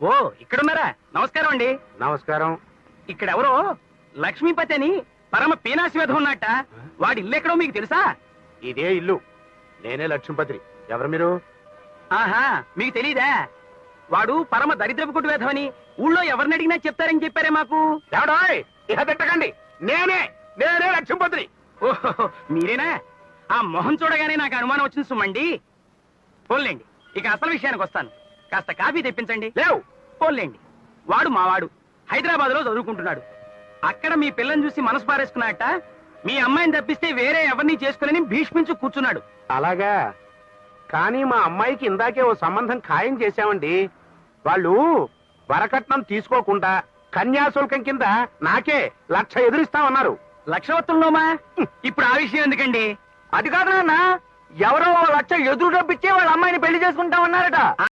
ఓ ఇక్కడున్నారా? నమస్కారం అండి. నమస్కారం. ఇక్కడ ఎవరో లక్ష్మీపతి అని పరమ పీనాసి మీద ఉన్నట్ట వాడి ఇల్లు ఎక్కడో మీకు తెలుసా? ఇదే ఇల్లు. నేనే లక్ష్మీపతి ఎవరు మీరు? ఆహా మీకు తెలీదా? వాడు పరమ దరిద్రపు కొట్టు వేధమని ఊళ్ళో ఎవరిని అడిగినా చెప్తారని చెప్పారే మాకు. ఎవడాయ్? ఇహ తిట్టకండి నేనే నేనే లక్ష్మీపతిని. ఓహో మీరేనా? ఆ మొహం చూడగానే నాకు అనుమానం వచ్చింది సుమ్మండి పోన్లేండి ఇక అసలు విషయానికి వస్తాను. కాస్త కాఫీ తెప్పించండి. లేవు. పోన్లేండి వాడు మావాడు. హైదరాబాద్లో చదువుకుంటున్నాడు. అక్కడ మీ పిల్లని చూసి మనసు పారేసుకున్నట్ట మీ అమ్మాయిని తప్పిస్తే వేరే ఎవరిని చేసుకుని భీష్మించు కూర్చున్నాడు. అలాగా? కానీ మా అమ్మాయికి ఇందాకే ఓ సంబంధం ఖాయం చేశామండి. వాళ్ళు వరకట్నం తీసుకోకుండా కన్యాశుల్కం కింద నాకే లక్ష ఎదురిస్తామన్నారు. లక్షవత్తుల్లోమా ఇప్పుడు ఆ విషయం ఎందుకండి? అది కాదు నాన్న ఎవరో ఓ లక్ష ఎదురు డబ్బిచ్చే వాళ్ళ అమ్మాయిని పెళ్ళి చేసుకుంటామన్నారట.